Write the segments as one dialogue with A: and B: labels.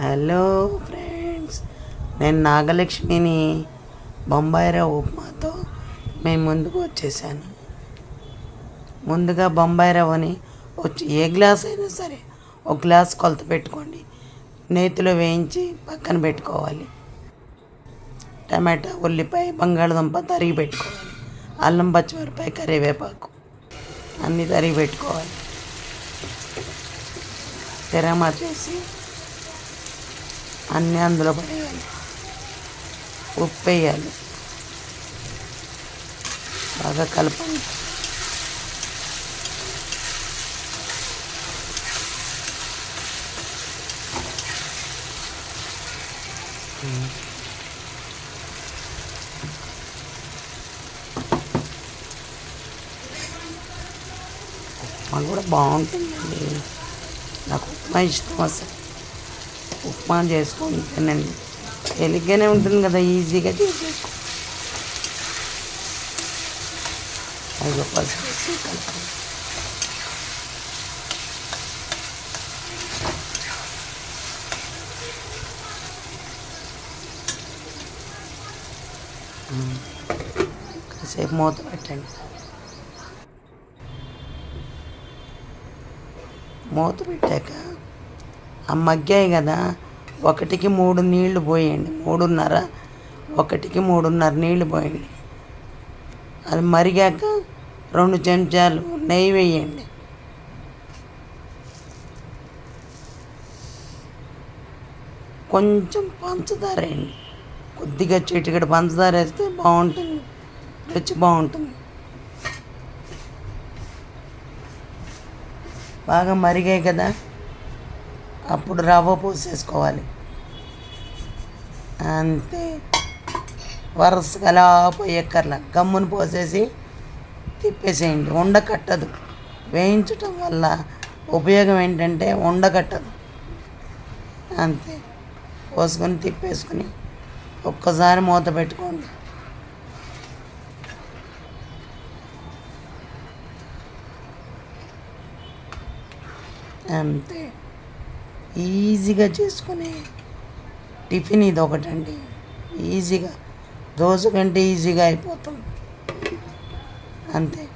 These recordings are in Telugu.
A: హలో ఫ్రెండ్స్ నేను నాగలక్ష్మిని బొంబాయిరా ఉప్మాతో మేము ముందుకు వచ్చేసాను. ముందుగా బొంబాయి రవ్వని వచ్చి ఏ గ్లాస్ అయినా సరే ఒక గ్లాస్ కొలత పెట్టుకోండి. నేతిలో వేయించి పక్కన పెట్టుకోవాలి. టమాటా ఉల్లిపాయ బంగాళదుంప తరిగి పెట్టుకోవాలి. అల్లం పచ్చిమిరపాయ కరివేపాకు అన్నీ తరిగి పెట్టుకోవాలి. తెరమా చేసి అన్నీ అందులో పడేయాలి ఉప్పు వేయాలి బాగా కలపండి ఉప్మా కూడా బాగుంటుందండి నాకు ఉప్మా ఇష్టం అసలు ఉప్మా చేసుకొని తినండి. తేలిగ్గానే ఉంటుంది కదా ఈజీగా చేసేసుకో. ఐదు పసుపు వేసి కలపాలి కాసేపు మూత పెట్టండి. మూత పెట్టాక ఆ మగ్గాయి కదా. ఒకటికి మూడు నీళ్ళు పోయండి. మూడున్నర ఒకటికి మూడున్నర నీళ్ళు పోయండి. అది మరిగాక రెండు చెంచాలు నెయ్యి వేయండి. కొంచెం పంచదార వేయండి. కొద్దిగా చిటికెడు పంచదార వేస్తే బాగుంటుంది. రుచి బాగుంటుంది. బాగా మరిగాయి కదా. అప్పుడు రవ్వ పోసేసుకోవాలి. అంతే. వరుసగా అలా పోయక్కర్ల. గమ్మును పోసేసి తిప్పేసేయండి. ఉండకట్టదు వేయించటం వల్ల ఉపయోగం ఏంటంటే ఉండకట్టదు అంతే. పోసుకొని తిప్పేసుకొని ఒక్కసారి మూత పెట్టుకోండి. అంతే. ఈజీగా చేసుకునే టిఫిన్ ఇది ఒకటండి ఈజీగా. దోశ కంటే ఈజీగా అయిపోతుంది. అంతే.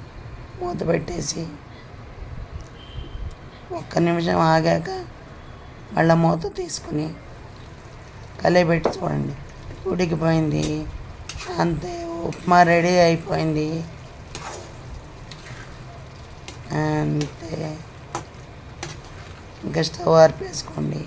A: మూత పెట్టేసి ఒక్క నిమిషం ఆగాక మళ్ళీ మూత తీసుకుని కలిపెట్టి చూడండి. ఉడికిపోయింది. అంతే. ఉప్మా రెడీ అయిపోయింది. అంతే. ఇంకా స్టవ్ ఆర్పేసుకోండి